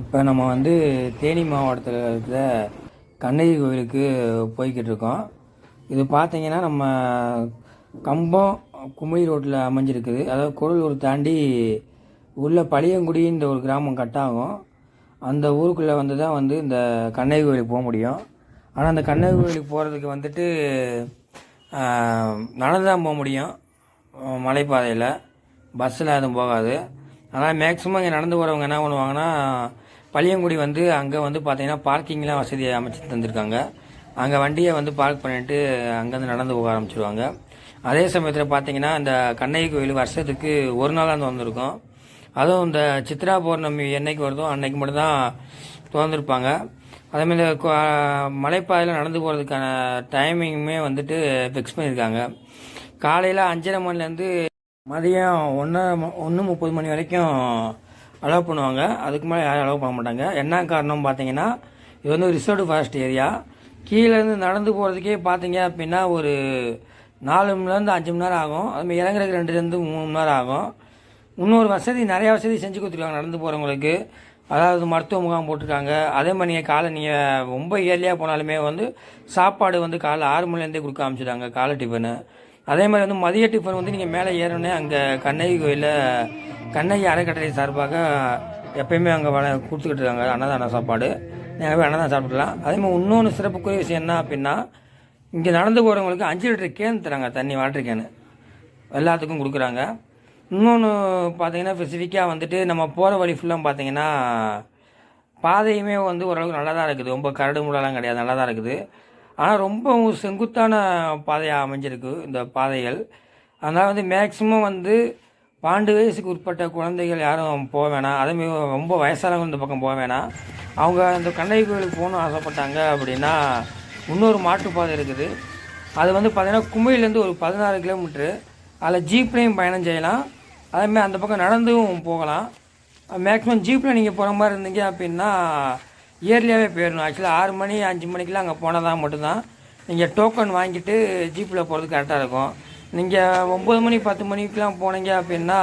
இப்போ நம்ம வந்து தேனி மாவட்டத்தில் இருக்கிற கண்ணகி கோயிலுக்கு போய்கிட்டு இருக்கோம். இது பார்த்தீங்கன்னா நம்ம கம்பம் குமரி ரோட்டில் அமைஞ்சிருக்குது. அதாவது கோவிலூர் தாண்டி உள்ள பழியங்குடின்ற ஒரு கிராமம் கட்டாகும். அந்த ஊருக்குள்ளே வந்து தான் வந்து இந்த கண்ணகி கோயிலுக்கு போக முடியும். ஆனால் அந்த கண்ணகி கோயிலுக்கு போகிறதுக்கு வந்துட்டு நடந்து தான் போக முடியும். மலைப்பாதையில். பஸ்ஸில் எதுவும் போகாது. ஆனால் மேக்ஸிமம் இங்கே நடந்து போகிறவங்க என்ன பண்ணுவாங்கன்னா பழியங்குடி வந்து அங்கே வந்து பார்த்தீங்கன்னா பார்க்கிங்லாம் வசதியை அமைச்சு தந்திருக்காங்க. அங்கே வண்டியை வந்து பார்க் பண்ணிட்டு அங்கேருந்து நடந்து போக ஆரம்பிச்சிருவாங்க. அதே சமயத்தில் பார்த்தீங்கன்னா இந்த கண்ணகி கோயில் வருஷத்துக்கு ஒரு நாளாக வந்து வந்திருக்கும். அதுவும் இந்த சித்ரா பௌர்ணமி என்னைக்கு வருதோ அன்னைக்கு மட்டும்தான் திறந்துருப்பாங்க. அதேமாதிரி இந்த கோ- மலைப்பாதையில் நடந்து போகிறதுக்கான டைமிங்குமே வந்துட்டு ஃபிக்ஸ் பண்ணியிருக்காங்க. காலையில் அஞ்சரை மணிலேருந்து மதியம் ஒன்று ஒன்று முப்பது மணி வரைக்கும் அலோவ் பண்ணுவாங்க. அதுக்கு மேலே யாரும் அலோவ் பண்ண மாட்டாங்க. என்ன காரணம் பார்த்தீங்கன்னா இது வந்து ரிசர்வ்டு ஃபாரஸ்ட் ஏரியா கீழேருந்து நடந்து போகிறதுக்கே பார்த்தீங்க அப்படின்னா ஒரு நாலு மணிலேருந்து அஞ்சு மணி நேரம் ஆகும். அதுமாதிரி இறங்குறதுக்கு ரெண்டுலேருந்து மூணு மணி நேரம் ஆகும். இன்னொரு வசதி நிறையா வசதி செஞ்சு கொடுத்துருக்காங்க நடந்து போகிறவங்களுக்கு அதாவது மருத்துவ முகாம் போட்டிருக்காங்க. அதே மாதிரி நீங்கள் காலை நீங்கள் ரொம்ப இயர்லியாக போனாலுமே வந்து சாப்பாடு வந்து காலை ஆறு மணிலேருந்தே கொடுக்க ஆரம்பிச்சிட்டாங்க காலை டிஃபனு அதே மாதிரி வந்து மதிய டிஃபன் வந்து நீங்கள் மேலே ஏறணுன்னே அங்கே கண்ணகி கோயிலில் கண்ணகி அறக்கட்டளை சார்பாக எப்பயுமே அங்கே வள கொடுத்துக்கிட்டு இருக்காங்க. அன்னதான சாப்பாடு. நீங்கள் போய் அன்னதானம் சாப்பிடலாம் அதே மாதிரி இன்னொன்று சிறப்புக்குரிய விஷயம் என்ன அப்படின்னா இங்கே நடந்து போகிறவங்களுக்கு அஞ்சு லிட்டர் கேன் தராங்க தண்ணி வாட்டர் கேனு. எல்லாத்துக்கும் கொடுக்குறாங்க. இன்னொன்று பார்த்தீங்கன்னா ஸ்பெசிஃபிக்காக வந்துட்டு நம்ம போகிற வழி ஃபுல்லாக பார்த்தீங்கன்னா பாதையுமே வந்து ஓரளவுக்கு நல்லா தான் இருக்குது. ரொம்ப கரடு முடலாம் கிடையாது. நல்லா தான் இருக்குது. ஆனால் ரொம்ப செங்குத்தான பாதையாக அமைஞ்சிருக்கு இந்த பாதைகள். அதனால் வந்து மேக்ஸிமம் வந்து பன்னெண்டு வயசுக்கு உட்பட்ட குழந்தைகள் யாரும் போக வேணாம். அதே ரொம்ப வயசானவங்க இந்த பக்கம் போக வேணாம். அவங்க இந்த கண்ணகி கோயிலுக்கு போகணும்னு ஆசைப்பட்டாங்க அப்படின்னா இன்னொரு மாற்றுப்பாதை இருக்குது. அது வந்து பார்த்திங்கன்னா கும்பையிலேருந்து ஒரு பதினாறு கிலோமீட்ரு அதில் ஜீப்லேயும் பயணம் செய்யலாம். அதேமாதிரி அந்த பக்கம் நடந்தும் போகலாம். மேக்ஸிமம் ஜீப்பில் நீங்கள் போகிற மாதிரி இருந்தீங்க அப்படின்னா இயர்லியாகவே போயிடணும். ஆக்சுவலாக ஆறு மணி அஞ்சு மணிக்கெலாம் அங்கே போனால் தான் மட்டும்தான். நீங்கள் டோக்கன் வாங்கிட்டு ஜீப்பில் போகிறது கரெக்டாக இருக்கும். நீங்கள் ஒம்பது மணி பத்து மணிக்கெலாம் போனீங்க அப்படின்னா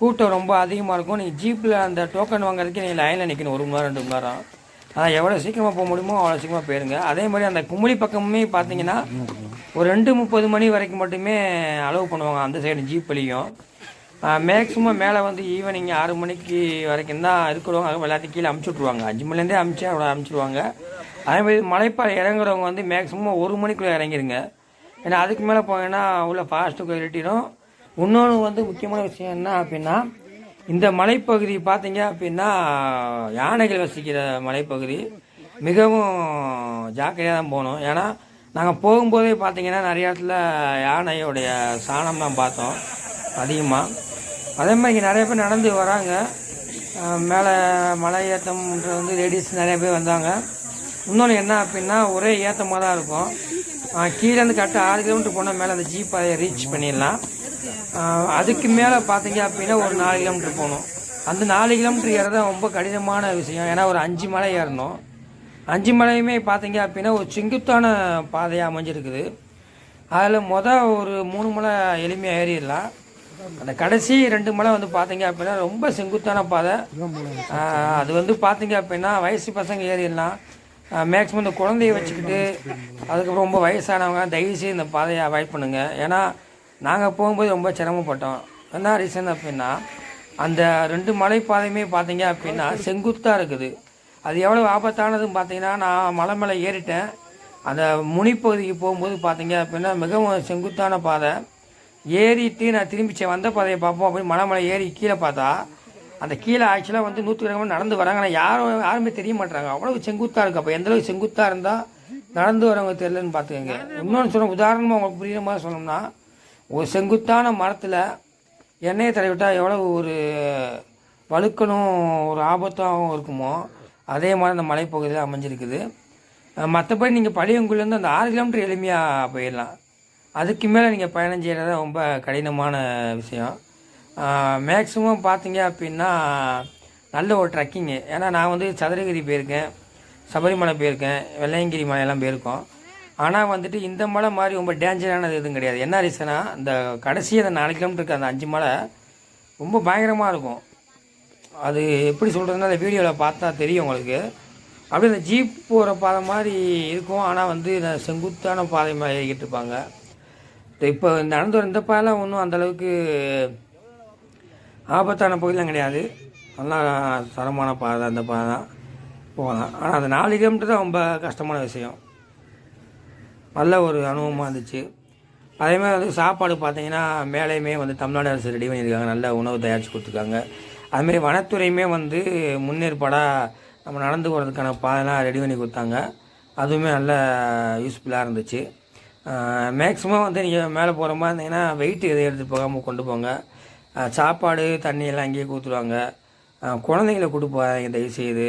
கூட்டம் ரொம்ப அதிகமாக இருக்கும். நீங்கள் ஜீப்பில் அந்த டோக்கன் வாங்குறதுக்கு நீங்கள் லைனில் நிற்கணும் ஒரு மணி நேரம் ரெண்டு மணி நேரம். அதான் எவ்வளோ சீக்கிரமாக போக முடியுமோ அவ்வளோ சீக்கிரமாக போயிருங்க. அதே மாதிரி அந்த கும்பளி பக்கமுமே பார்த்தீங்கன்னா ஒரு ரெண்டு முப்பது மணி வரைக்கும் மட்டுமே அலோவ் பண்ணுவாங்க. அந்த சைடு ஜீப்லேயும் மேக்ஸிமம் மேலே வந்து ஈவினிங் ஆறு மணிக்கு வரைக்கும் தான் இருக்கிறவங்க அது எல்லாத்தையும் கீழே அமுச்சு விட்ருவாங்க அஞ்சு மணிலேருந்தே அமுச்சு அவ்வளோ அமுச்சுடுவாங்க அதே மாதிரி மலைப்பாறை இறங்குறவங்க வந்து மேக்ஸிமம் ஒரு மணிக்குள்ளே இறங்கிருங்க. ஏன்னா அதுக்கு மேலே போனீங்கன்னா உள்ள ஃபாஸ்ட்டு குவாலிட்டிடும் இன்னொன்று வந்து முக்கியமான விஷயம் என்ன அப்படின்னா இந்த மலைப்பகுதி பார்த்தீங்க அப்படின்னா யானைகள் வசிக்கிற மலைப்பகுதி. மிகவும் ஜாக்கிரதையாக தான் போகணும். ஏன்னா நாங்கள் போகும்போதே பார்த்தீங்கன்னா நிறைய இடத்துல யானையோடைய சாணம்லாம் பார்த்தோம் அதிகமாக அதே மாதிரி இங்கே நிறைய பேர் நடந்து வராங்க. மேலே மலை ஏற்றம்ன்றது வந்து லேடிஸ் நிறைய பேர் வந்தாங்க. இன்னொன்று என்ன அப்படின்னா ஒரே ஏற்றமாக தான் இருக்கும். கீழேருந்து கரெக்டாக ஆறு கிலோமீட்டர் போனால் மேலே அந்த ஜீப் அதை ரீச் பண்ணிடலாம். அதுக்கு மேலே பார்த்தீங்க அப்படின்னா ஒரு நாலு கிலோமீட்டர் போகணும். அந்த நாலு கிலோமீட்டர் ஏறது ரொம்ப கடினமான விஷயம். ஏன்னா ஒரு அஞ்சு மலை ஏறணும். அஞ்சு மலையுமே பார்த்தீங்க அப்படின்னா ஒரு செங்குத்தான பாதையாக அமைஞ்சிருக்குது. அதில் மொதல் ஒரு மூணு மலை எளிமையாக ஏறிடலாம். அந்த கடைசி ரெண்டு மலை வந்து பார்த்தீங்க அப்படின்னா ரொம்ப செங்குத்தான பாதை. அது வந்து பார்த்தீங்க அப்படின்னா வயசு பசங்க ஏறிடலாம். மேக்ஸிமம் இந்த குழந்தைய வச்சுக்கிட்டு அதுக்கப்புறம் ரொம்ப வயசானவங்க தயவுசெய்து இந்த பாதையை அவாய்ட் பண்ணுங்கள் ஏன்னா நாங்கள் போகும்போது ரொம்ப சிரமப்பட்டோம். என்ன ரீசன் அப்படின்னா அந்த ரெண்டு மலை பாதையுமே பார்த்தீங்க அப்படின்னா செங்குத்தாக இருக்குது. அது எவ்வளோ ஆபத்தானதுன்னு பார்த்தீங்கன்னா நான் மலை மேலே ஏறிட்டேன். அந்த முனிப்பகுதிக்கு போகும்போது பார்த்தீங்க அப்படின்னா மிகவும் செங்குத்தான பாதை. ஏறிட்டு நான் திரும்பி சே- வந்த பாதையை பார்ப்போம் அப்படின்னு மலை மலை ஏறி கீழே பார்த்தா அந்த கீழே ஆக்சுவலாக வந்து நூற்றுக்கணக்கான நடந்து வராங்க. ஆனால் யாரும் யாருமே தெரிய மாட்டாங்க அவ்வளோ செங்குத்தாக இருக்குது அப்போ எந்தளவுக்கு செங்குத்தாக இருந்தால் நடந்து வரவங்க தெரியலன்னு பார்த்துக்கோங்க. இன்னொன்று சொன்ன உதாரணமாக உங்களுக்கு புரியுற மாதிரி சொன்னோம்னா ஒரு செங்குத்தான மரத்தில் எண்ணெயை தடவிட்டால் எவ்வளோ ஒரு வழுக்கணும் ஒரு ஆபத்தாகவும் இருக்குமோ அதே மாதிரி அந்த மலைப்பகுதியில் அமைஞ்சிருக்குது. மற்றபடி நீங்கள் பழியங்குலேருந்து அந்த ஆறு கிலோமீட்டர் எளிமையாக போயிடலாம். அதுக்கு மேலே நீங்கள் பயணம் செய்கிறது ரொம்ப கடினமான விஷயம். மேக்ஸிமம் பார்த்தீங்க அப்படின்னா நல்ல ஒரு ட்ரக்கிங்கு ஏன்னா நான் வந்து சதுரகிரி போயிருக்கேன் சபரிமலை போயிருக்கேன் வெள்ளையங்கிரி மலையெல்லாம் போயிருக்கோம். ஆனால் வந்துட்டு இந்த மலை மாதிரி ரொம்ப டேஞ்சரானது எதுவும் கிடையாது. என்ன ரீசனாக இந்த கடைசி அந்த நாலு கிலோமீட்டருக்கு அந்த அஞ்சு மலை ரொம்ப பயங்கரமாக இருக்கும். அது எப்படி சொல்கிறதுனா அந்த வீடியோவில் பார்த்தா தெரியும் உங்களுக்கு. அப்படியே அந்த ஜீப் போகிற பாதை மாதிரி இருக்கும். ஆனால் வந்து செங்குத்தான பாதை மாதிரி ஏறிக்கிட்டு இருப்பாங்க. இப்போ நடந்து வர இந்த பாதைலாம் ஒன்றும் அந்தளவுக்கு ஆபத்தான பகுதியெலாம் கிடையாது. நல்லா தரமான பாதை அந்த பாதை தான். போகலாம். ஆனால் அந்த நாலு கிலோமீட்டர் தான் ரொம்ப கஷ்டமான விஷயம். நல்ல ஒரு அனுபவமாக இருந்துச்சு. அதேமாதிரி வந்து சாப்பாடு பார்த்தீங்கன்னா மேலேயுமே வந்து தமிழ்நாடு அரசு ரெடி பண்ணியிருக்காங்க. நல்ல உணவு தயாரித்து கொடுத்துருக்காங்க. அதுமாரி வனத்துறையுமே வந்து முன்னேற்பாடாக நம்ம நடந்து போகிறதுக்கான பாதைலாம் ரெடி பண்ணி கொடுத்தாங்க. அதுவுமே நல்ல யூஸ்ஃபுல்லாக இருந்துச்சு. மேக்ஸிமம் வந்து நீங்கள் மேலே போகிற மாதிரி இருந்தீங்கன்னா வெயிட் எதை எடுத்துகிட்டு போகாமல் கொண்டு போங்க. சாப்பாடு தண்ணி எல்லாம் அங்கேயே கொடுத்துருவாங்க. குழந்தைங்கள கூட்டு போகாதீங்க தயவுசெய்து.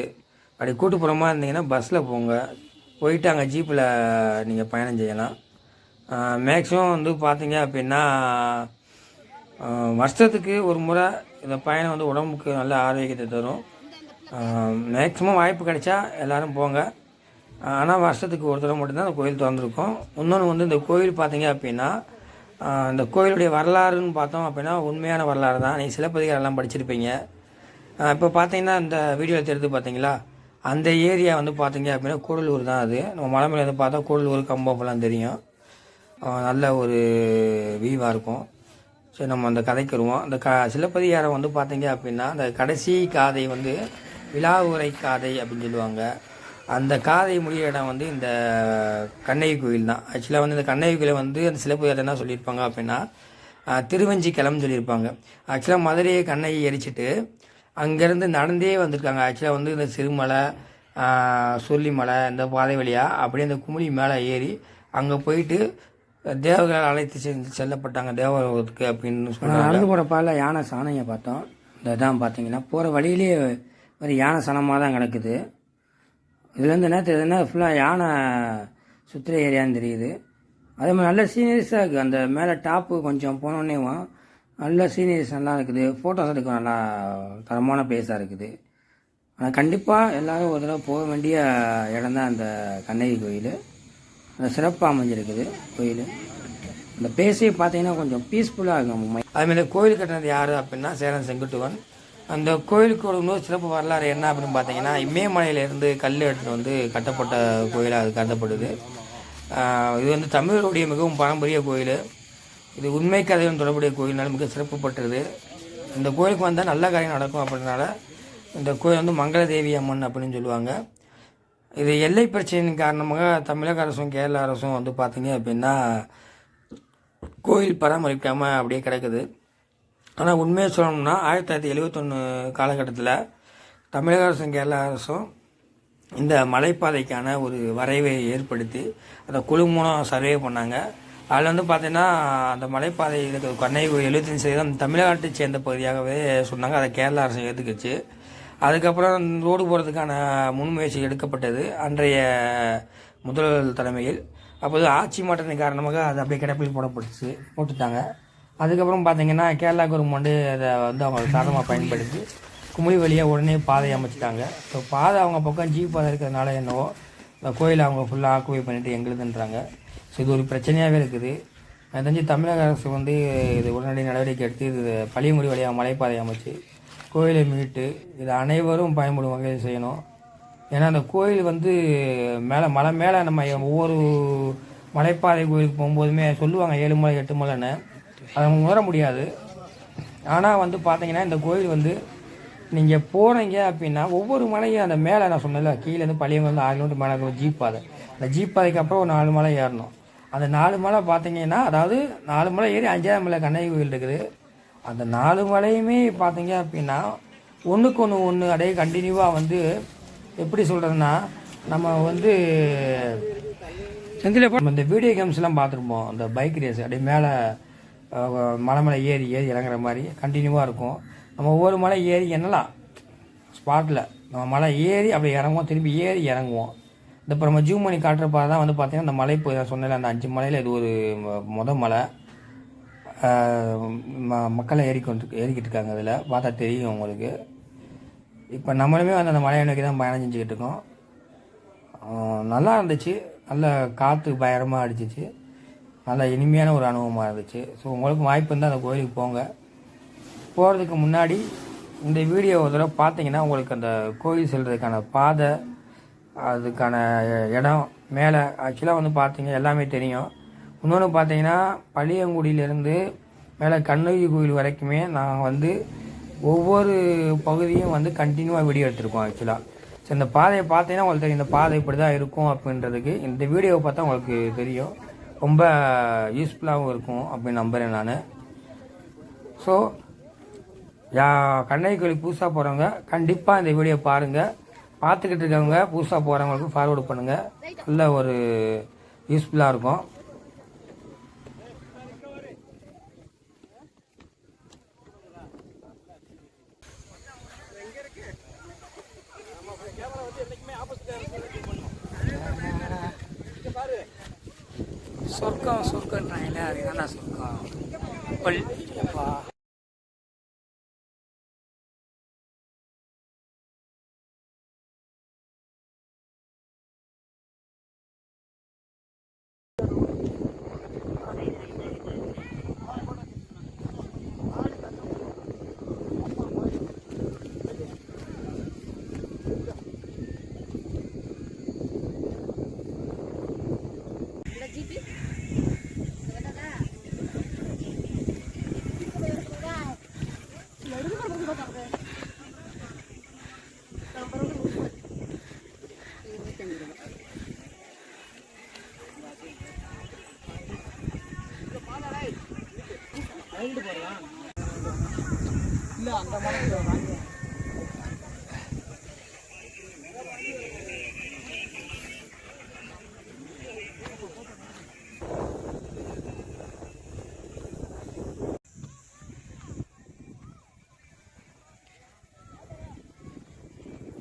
அப்படி கூட்டு போகிற மாதிரி இருந்தீங்கன்னா பஸ்ஸில் போங்க. போயிட்டு அங்கே ஜீப்பில் நீங்கள் பயணம் செய்யலாம். மேக்ஸிமம் வந்து பார்த்தீங்க அப்படின்னா வருஷத்துக்கு ஒரு முறை இந்த பயணம் வந்து உடம்புக்கு நல்ல ஆரோக்கியத்தை தரும். மேக்ஸிமம் வாய்ப்பு கிடைச்சா எல்லோரும் போங்க. ஆனால் வருஷத்துக்கு ஒரு தடவை மட்டும்தான் அந்த கோயில் திறந்துருக்கும். இன்னொன்று வந்து இந்த கோயில் பார்த்தீங்க அப்படின்னா இந்த கோயிலுடைய வரலாறுன்னு பார்த்தோம் அப்படின்னா உண்மையான வரலாறு தான் நீங்கள் சிலப்பதிகாரம் எல்லாம் படிச்சிருப்பீங்க. இப்போ பார்த்தீங்கன்னா இந்த வீடியோவில் தெரிஞ்சு பார்த்தீங்களா? அந்த ஏரியா வந்து பார்த்தீங்க அப்படின்னா கூடலூர் தான் அது. நம்ம மலை மேலே பார்த்தா கூடலூர் கம்பம்லாம் தெரியும். நல்ல ஒரு வியூவாக இருக்கும். சரி நம்ம அந்த கதைக்கு வருவோம். அந்த க சிலப்பதிகாரம் வந்து பார்த்தீங்க அப்படின்னா அந்த கடைசி காதை வந்து விழாவுரை காதை அப்படின்னு சொல்லுவாங்க. அந்த காதை முடிய இடம் வந்து இந்த கண்ணகி கோயில் தான். ஆக்சுவலாக வந்து இந்த கண்ணகி கோயிலை வந்து அந்த சிலப்பதிகாரம் என்ன சொல்லியிருப்பாங்க அப்படின்னா திருவஞ்சி கிளம்பு சொல்லியிருப்பாங்க. ஆக்சுவலாக மதுரையை கண்ணகி எரிச்சிட்டு அங்கேருந்து நடந்தே வந்திருக்காங்க. ஆக்சுவலாக வந்து இந்த சிறுமலை சொல்லிமலை இந்த பாதை வழியாக அப்படியே அந்த குமிழி மேலே ஏறி அங்கே போயிட்டு தேவர்களால் அழைத்து செல்லப்பட்டாங்க. தேவலோகத்துக்கு அப்படின்னு சொன்னாங்க நடந்து போகிற பாலில் யானை சாணையை பார்த்தோம். இந்த தான் பார்த்தீங்கன்னா போகிற வழியிலேயே ஒரு யானை சனமாக தான் கிடக்குது. இதுலேருந்து என்ன தெரியுதுன்னா ஃபுல்லாக யானை சுற்றுற ஏரியான்னு தெரியுது. அதே மாதிரி நல்ல சீனரிஸாக இருக்குது அந்த மேலே டாப்பு கொஞ்சம் போனோடனேவும் நல்ல சீனரிஸ் நல்லா இருக்குது. ஃபோட்டோஸ் எடுக்க நல்லா தரமான பிளேஸாக இருக்குது. ஆனால் கண்டிப்பாக எல்லோரும் ஒரு தடவை போக வேண்டிய இடம் தான் அந்த கண்ணகி கோயில். அந்த சிறப்பாக அமைஞ்சிருக்குது கோயில். அந்த பிளேஸே பார்த்தீங்கன்னா கொஞ்சம் பீஸ்ஃபுல்லாக இருக்கும். அதுமாதிரி கோயில் கட்டினது யார் அப்படின்னா சேரன் செங்குட்டுவன். அந்த கோயிலுக்கு ஒரு சிறப்பு வரலாறு என்ன அப்படின்னு பார்த்தீங்கன்னா இமயமலையிலேருந்து கல் எடுத்துகிட்டு வந்து கட்டப்பட்ட கோயிலாக அது கருதப்படுது. இது வந்து தமிழருடைய மிகவும் பாரம்பரிய கோயில். இது உண்மை கதையுடன் தொடர்புடைய கோயில்னால மிக சிறப்பு பெற்றது இந்த கோயிலுக்கு வந்தால் நல்ல காரியம் நடக்கும் அப்படின்றனால இந்த கோயில் வந்து மங்களதேவி அம்மன் அப்படின்னு சொல்லுவாங்க. இது எல்லை பிரச்சனையின் காரணமாக தமிழக அரசும் கேரள அரசும் வந்து பார்த்தீங்க அப்படின்னா கோயில் பராமரிக்காமல் அப்படியே கிடக்குது. ஆனால் உண்மையை சொல்லணும்னா ஆயிரத்தி தொள்ளாயிரத்தி எழுபத்தொன்று காலகட்டத்தில் தமிழக அரசும் கேரள அரசும் இந்த மலைப்பாதைக்கான ஒரு வரைவை ஏற்படுத்தி அந்த குழு மூலம் சர்வே பண்ணாங்க. அதில் வந்து பார்த்தீங்கன்னா அந்த மலைப்பாதை இருக்கிற கண்ணை எழுபத்தஞ்சு சதவீதம் தமிழ்நாட்டை சேர்ந்த பகுதியாகவே சொன்னாங்க. அதை கேரள அரசு ஏற்றுக்குச்சு அதுக்கப்புறம் ரோடு போகிறதுக்கான முன்முயற்சி எடுக்கப்பட்டது அன்றைய முதல்வர் தலைமையில். அப்போது ஆட்சி மாற்றத்தின் காரணமாக அது அப்படியே கிடப்பில் போடப்பட்டுச்சு போட்டுட்டாங்க. அதுக்கப்புறம் பார்த்தீங்கன்னா கேரளா கவர்மெண்ட்டு அதை வந்து அவங்க சாதகமாக பயன்படுத்தி குமிழி வழியாக உடனே பாதை அமைச்சிட்டாங்க. ஸோ பாதை அவங்க பக்கம் ஜீப் பாதை இருக்கிறதுனால என்னவோ இந்த கோயிலை அவங்க ஃபுல்லாக ஆக்குவை பண்ணிட்டு எங்களுதுன்றாங்க. ஸோ இது ஒரு பிரச்சனையாகவே இருக்குது. அது தெரிஞ்சு தமிழக அரசு வந்து இது உடனடி நடவடிக்கை எடுத்து இது பழியங்குடி வழியாக மலைப்பாதை அமைச்சு கோயிலை மீட்டு இது அனைவரும் பயன்படும் வகையில் செய்யணும். ஏன்னா அந்த கோயில் வந்து மேலே மலை மேலே நம்ம ஒவ்வொரு மலைப்பாதை கோயிலுக்கு போகும்போதுமே சொல்லுவாங்க ஏழு மலை எட்டு மலைன்னு அதை நம்ம உணர முடியாது. ஆனால் வந்து பார்த்தீங்கன்னா இந்த கோயில் வந்து நீங்கள் போனீங்க அப்படின்னா ஒவ்வொரு மலையும் அந்த மேலே நான் சொன்னேன்ல கீழேருந்து பழைய வந்து ஆறு கிலோமீட்டர் மேலே ஜீப் பாதை. அந்த ஜீப் பாதைக்கு அப்புறம் ஒரு நாலு மலை ஏறணும். அந்த நாலு மலை பார்த்தீங்கன்னா அதாவது நாலு மலை ஏறி அஞ்சாவது மலை கண்ணகி கோயில் இருக்குது. அந்த நாலு மலையுமே பார்த்தீங்க அப்படின்னா ஒன்றுக்கு ஒன்று ஒன்று அப்படியே கண்டினியூவாக வந்து எப்படி சொல்கிறதுன்னா நம்ம வந்து செந்தில் நம்ம இந்த வீடியோ கேம்ஸ்லாம் பார்த்துருப்போம். அந்த பைக் ரேஸ் அப்படியே மேலே மலை மேலே ஏறி ஏறி இறங்குற மாதிரி கண்டினியூவாக இருக்கும். நம்ம ஒவ்வொரு மலை ஏறி என்னலாம் ஸ்பாட்டில் நம்ம மலை ஏறி அப்படி இறங்குவோம் திருப்பி ஏறி இறங்குவோம். இந்த இப்போ நம்ம ஜூம் பண்ணி காட்டுறப்ப தான் வந்து பார்த்திங்கன்னா அந்த மலை போய் நான் அந்த அஞ்சு மலையில் இது ஒரு மொ- மொத மலை. ம- மக்களை ஏறிக்கொண்டு ஏறிக்கிட்டு இருக்காங்க அதில். பார்த்தா தெரியும் உங்களுக்கு. இப்போ நம்மளுமே வந்து அந்த மலையை நோக்கி தான் பயணம் செஞ்சுக்கிட்டு இருக்கோம். நல்லா இருந்துச்சு. நல்ல காற்று பயரமாக அடிச்சிச்சு. நல்ல இனிமையான ஒரு அனுபவமாக இருந்துச்சு. ஸோ உங்களுக்கு வாய்ப்பு இருந்தால் அந்த கோயிலுக்கு போங்க. போகிறதுக்கு முன்னாடி இந்த வீடியோ ஒரு தடவை பார்த்தீங்கன்னா உங்களுக்கு அந்த கோயில் செல்கிறதுக்கான பாதை அதுக்கான இடம் மேலே ஆக்சுவலாக வந்து பார்த்தீங்க எல்லாமே தெரியும். இன்னொன்று பார்த்தீங்கன்னா பள்ளியங்குடியிலேருந்து மேலே கண்ணகி கோயில் வரைக்குமே நாங்கள் வந்து ஒவ்வொரு பகுதியும் வந்து கண்டினியூவாக வீடியோ எடுத்திருக்கோம் ஆக்சுவலாக ஸோ இந்த பாதையை பார்த்தீங்கன்னா உங்களுக்கு தெரியும் இந்த பாதை இப்படி தான் இருக்கும் அப்படின்றதுக்கு இந்த வீடியோவை பார்த்தா உங்களுக்கு தெரியும். ரொம்ப யூஸ்ஃபுல்லாகவும் இருக்கும் அப்படின்னு நம்புகிறேன் நான். ஸோ யா கண்ணகி கோயிலுக்கு புதுசாக போகிறவங்க கண்டிப்பாக இந்த வீடியோ பாருங்கள் பார்த்துக்கிட்டு இருக்கவங்க புதுசாக போகிறவங்களுக்கு ஃபார்வேர்டு பண்ணுங்கள் நல்ல ஒரு யூஸ்ஃபுல்லாக இருக்கும். சொர்க்கம் சொர்க்கன்றாங்களே அது என்னடா சொர்க்கம்? பல் அப்பா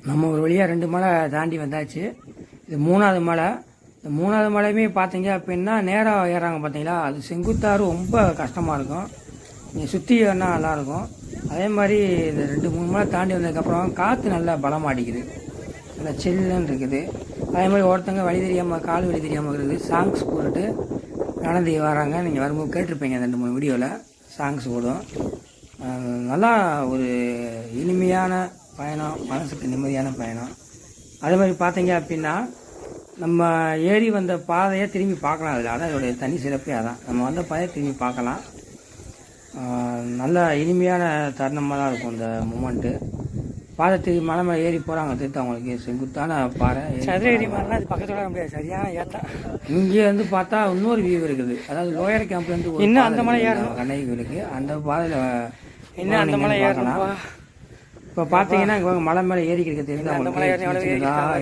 நம்ம ஒரு வழியாக ரெண்டு மலை தாண்டி வந்தாச்சு. இது மூணாவது மலை. இந்த மூணாவது மலையுமே பார்த்தீங்க அப்படின்னா நேராக ஏறாங்க பார்த்தீங்களா? அது செங்குத்தாறு ரொம்ப கஷ்டமாக இருக்கும். நீங்கள் சுற்றி ஏறினா நல்லாயிருக்கும். அதே மாதிரி இந்த ரெண்டு மூணு மலை தாண்டி வந்ததுக்கப்புறம் காற்று நல்லா பலமாக அடிக்குது. நல்லா சில்லுன்னு இருக்குது. அதே மாதிரி ஒருத்தங்க வழி தெரியாமல் கால் வழி தெரியாமல் இருக்குது. சாங்ஸ் போட்டுட்டு நடந்து வராங்க. நீங்கள் வரும்போது கேட்டிருப்பீங்க ரெண்டு மூணு வீடியோவில் சாங்ஸ் போடும். நல்லா ஒரு இனிமையான பயணம் மனசுக்கு நிம்மதியான பயணம். அதே மாதிரி பார்த்தீங்க அப்படின்னா நம்ம ஏறி வந்த பாதையை திரும்பி பார்க்கலாம் அதில். அதான் இதோடைய தனி சிறப்பே அதான். நம்ம வந்த பாதையை திரும்பி பார்க்கலாம். நல்ல இனிமையான தருணமாக தான் இருக்கும் இந்த மூமெண்ட்டு பாதை திரும்பி மலை மேலே ஏறி போகிறாங்க திருத்த அவங்களுக்கு செங்குத்தான பாறை ஏறி சதுரகிரி அது பக்கத்தில் வர முடியாது. சரியான ஏத்தம் இங்கே வந்து பார்த்தா இன்னொரு வியூ இருக்குது. அதாவது லோயர் கேம்ப்ல இருந்து ஒரு இன்னும் அந்த மலை இருக்குது ஏறணும். கண்ணகி கோயிலுக்கு அந்த பாதையில் இன்னும் அந்த மலை ஏறணும்ப்பா இப்போ பார்த்தீங்கன்னா இங்க மலை மேலே ஏறி கிடைக்க தெரியுது அந்த அவங்களுக்கு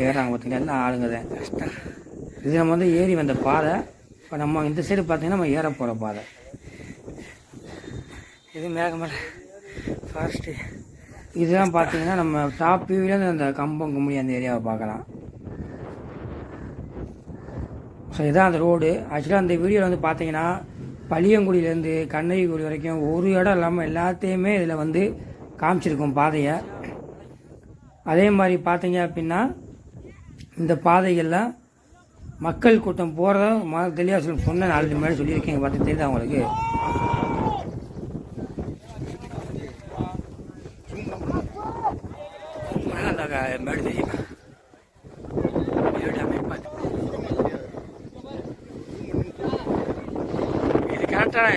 ஏறாங்க பார்த்தீங்கன்னா எல்லாம் ஆளுங்க தான் கஷ்டம். இது நம்ம வந்து ஏறி வந்த பாதை. இப்போ நம்ம இந்த சைடு பார்த்தீங்கன்னா நம்ம ஏற போகிற பாதை. இது மேகமலை. ஃபாரஸ்ட்டு இதுதான் பார்த்தீங்கன்னா நம்ம டாப் வியூவிலேருந்து அந்த கம்பம் கும்பி அந்த ஏரியாவை பார்க்கலாம் ஸோ இதான் அந்த ரோடு ஆக்சுவலாக அந்த வீடியோவில் வந்து பார்த்தீங்கன்னா பளியங்குடியிலேருந்து கண்ணகிக்குடி வரைக்கும் ஒரு இடம் இல்லாமல் எல்லாத்தையுமே இதில் வந்து காமிச்சிருக்கோம் பாதையை. அதே மாதிரி பார்த்தீங்க அப்படின்னா இந்த பாதைகளில் மக்கள் கூட்டம் போகிறத ம தெளிவாக சொல்லி சொன்ன நாலு முன்னாடி சொல்லியிருக்கீங்க பார்த்து தெரியுது அவங்களுக்கு மேடு தெரியுமா இது கரெக்டாக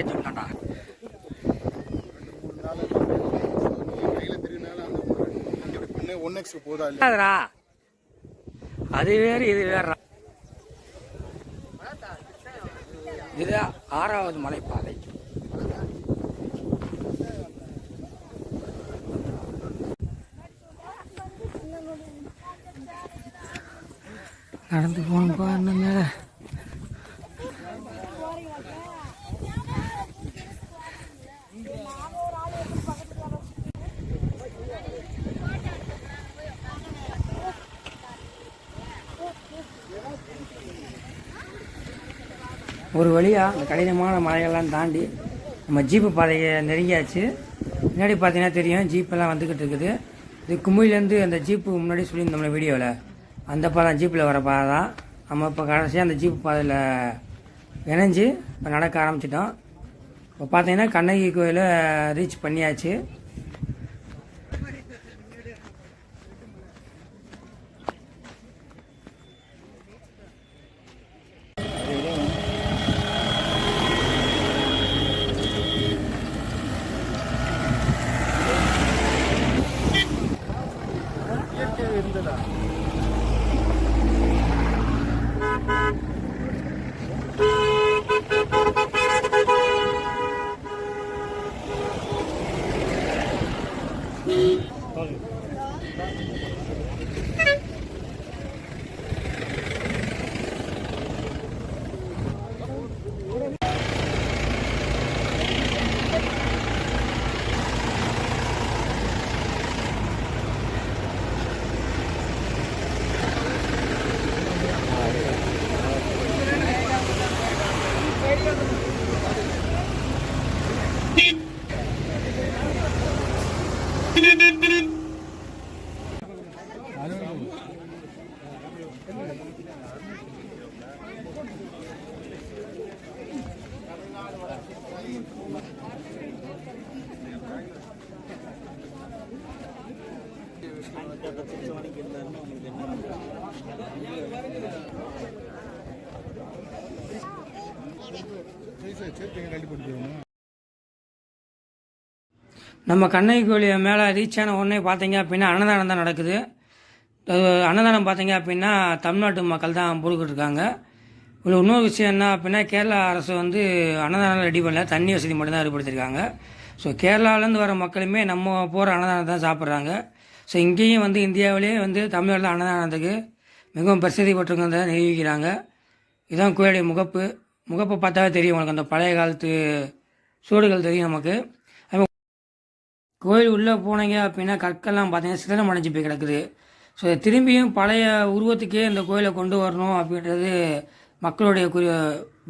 சொன்னாடா போதா இல்ல அதுடா அது வேறு இது வேற. இது ஆறாவது மலைப்பாதை. நடந்து போனப்பா என்ன மேலே. ஒரு வழியாக அந்த கடினமான மலையெல்லாம் தாண்டி நம்ம ஜீப்பு பாதையை நெருங்கியாச்சு. முன்னாடி பார்த்தீங்கன்னா தெரியும் ஜீப்பெல்லாம் வந்துக்கிட்டு இருக்குது. இது கும்மிலேருந்து அந்த ஜீப்பு முன்னாடி சொல்லியிருந்தோம்ல வீடியோவில் அந்த பாதை ஜீப்பில் வர பாதை தான். நம்ம இப்போ கடைசியாக அந்த ஜீப்பு பாதையில் இணைஞ்சு இப்போ நடக்க ஆரம்பிச்சிட்டோம். இப்போ பார்த்தீங்கன்னா கண்ணகி கோயிலை ரீச் பண்ணியாச்சு. நம்ம கண்ணகி கோழியை மேலே ரீச் ஆன உடனே பார்த்தீங்க அப்படின்னா அன்னதானம் தான் நடக்குது. அன்னதானம் பார்த்தீங்க அப்படின்னா தமிழ்நாட்டு மக்கள் தான் பொறுக்கிட்டுருக்காங்க. இதில் இன்னொரு விஷயம் என்ன அப்படின்னா கேரளா அரசு வந்து அன்னதானம் ரெடி பண்ணல. தண்ணி வசதி மட்டும்தான் ஏற்படுத்தியிருக்காங்க. ஸோ கேரளாலேருந்து வர மக்களுமே நம்ம போகிற அன்னதானம் தான் சாப்பிட்றாங்க. ஸோ இங்கேயும் வந்து இந்தியாவிலேயே வந்து தமிழ்நாட்டில் அன்னதானத்துக்கு மிகவும் பிரசித்தி பெற்றுங்கிறத நிரூபிக்கிறாங்க. இதுதான் கோயிலுடைய முகப்பு. முகப்பை பார்த்தாவே தெரியும் உங்களுக்கு. அந்த பழைய காலத்து சூடுகள் தெரியும் நமக்கு. கோயில் உள்ளே போனீங்க அப்படின்னா கற்கள்லாம் பார்த்தீங்கன்னா சிதறம் அடைஞ்சு போய் கிடக்குது. ஸோ திரும்பியும் பழைய உருவத்துக்கே இந்த கோயிலை கொண்டு வரணும் அப்படின்றது மக்களுடைய குறி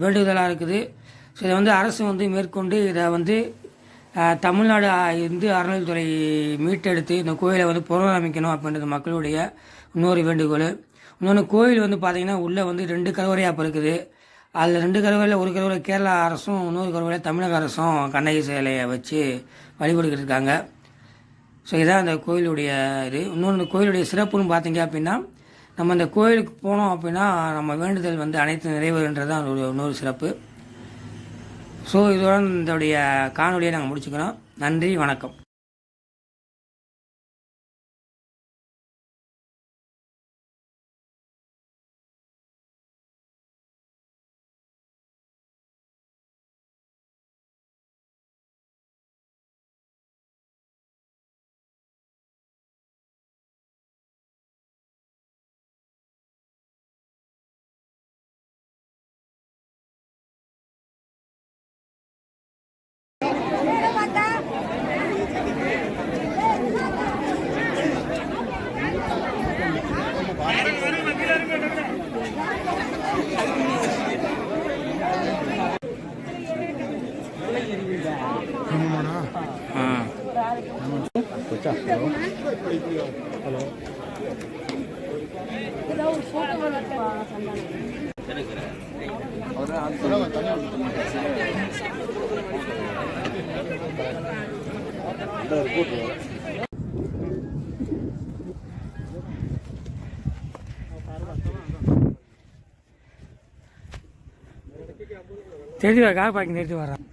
வேண்டுதலாக இருக்குது. ஸோ இதை வந்து அரசு வந்து மேற்கொண்டு இதை வந்து தமிழ்நாடு இந்து அறநிலைத்துறை மீட்டெடுத்து இந்த கோயிலை வந்து புனரமைக்கணும் அப்படின்றது மக்களுடைய இன்னொரு வேண்டுகோள். இன்னொன்று கோயில் வந்து பார்த்தீங்கன்னா உள்ளே வந்து ரெண்டு கருவறையாக இப்போ இருக்குது அதில் ரெண்டு கருவறையில் ஒரு கருவறை கேரளா அரசும் இன்னொரு கருவறையில் தமிழக அரசும் கண்ணகி சிலையை வச்சு வழிபடுக்கிட்டு இருக்காங்க. ஸோ இதான் அந்த கோயிலுடைய இது. இன்னொன்று கோயிலுடைய சிறப்புன்னு பார்த்தீங்க அப்படின்னா நம்ம அந்த கோயிலுக்கு போனோம் அப்படின்னா நம்ம வேண்டுதல் வந்து அனைத்து நிறைவேறுன்றது தான் அதோட இன்னொரு சிறப்பு. ஸோ இதோட இதோடைய காணொலியை நாங்கள் முடிச்சுக்கிறோம். நன்றி வணக்கம். தெரிஞ்சு கார் பார்க்கிங் நிறுத்தி வரேன்